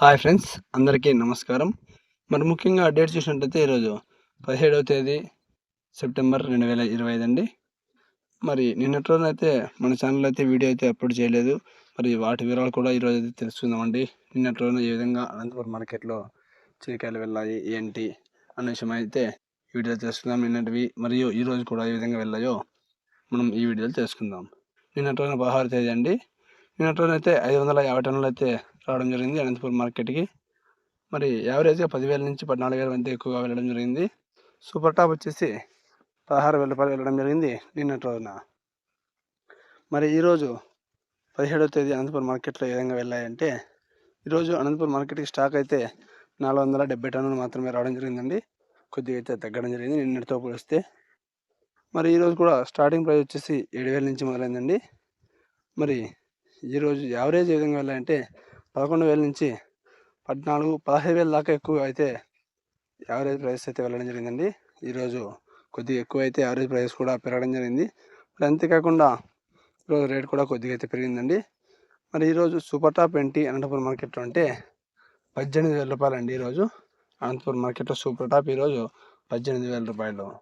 Hi friends అందరికీ నమస్కారం. మరి ముఖ్యంగా డేట్ చూసినట్టయితే ఈరోజు పదిహేడవ తేదీ సెప్టెంబర్ రెండు వేల ఇరవై ఐదు అండి. మరి నిన్నటి రోజున అయితే మన ఛానల్ అయితే వీడియో అయితే అప్లోడ్ చేయలేదు. మరి వాటి వివరాలు కూడా ఈరోజు అయితే తెలుసుకుందామండి. నిన్నటి రోజున ఏ విధంగా అనంతపురం మార్కెట్లో చిరకాయలు వెళ్ళాయి ఏంటి అనే విషయం అయితే వీడియో తెలుసుకుందాం. నిన్నటివి మరియు ఈరోజు కూడా ఏ విధంగా వెళ్ళాయో మనం ఈ వీడియోలో తెలుసుకుందాం. నిన్నటి రోజున పదహారు తేదీ అండి. నిన్నటి రోజున అయితే ఐదు వందల యాభై టన్నులు అయితే రావడం జరిగింది అనంతపురం మార్కెట్కి. మరి యావరేజ్గా పదివేల నుంచి పద్నాలుగు వేల మధ్య ఎక్కువగా వెళ్ళడం జరిగింది. సూపర్ టాప్ వచ్చేసి పదహారు వేల రూపాయలు వెళ్ళడం జరిగింది నిన్నటి రోజున. మరి ఈరోజు పదిహేడవ తేదీ అనంతపురం మార్కెట్లో ఏ విధంగా వెళ్ళాయంటే ఈరోజు అనంతపురం మార్కెట్కి స్టాక్ అయితే నాలుగు వందల డెబ్బై టన్నులు మాత్రమే రావడం జరిగిందండి. కొద్దిగా అయితే తగ్గడం జరిగింది నిన్నటితో పోలిస్తే. మరి ఈరోజు కూడా స్టార్టింగ్ ప్రైస్ వచ్చేసి ఏడు వేల నుంచి మొదలైందండి. మరి ఈరోజు యావరేజ్ ఏ విధంగా వెళ్ళాయంటే పదకొండు వేల నుంచి పద్నాలుగు పదహైదు వేల దాకా ఎక్కువ అయితే యావరేజ్ ప్రైస్ అయితే వెళ్ళడం జరిగిందండి. ఈరోజు కొద్దిగా ఎక్కువ అయితే యావరేజ్ ప్రైస్ కూడా పెరగడం జరిగింది. మరి అంతేకాకుండా ఈరోజు రేట్ కూడా కొద్దిగా అయితే పెరిగిందండి. మరి ఈరోజు సూపర్ టాప్ ఏంటి? అనంతపురం మార్కెట్లో అంటే పద్దెనిమిది వేల రూపాయలు అండి ఈరోజు అనంతపురం మార్కెట్లో సూపర్ టాప్ ఈరోజు పద్దెనిమిది వేల రూపాయలు.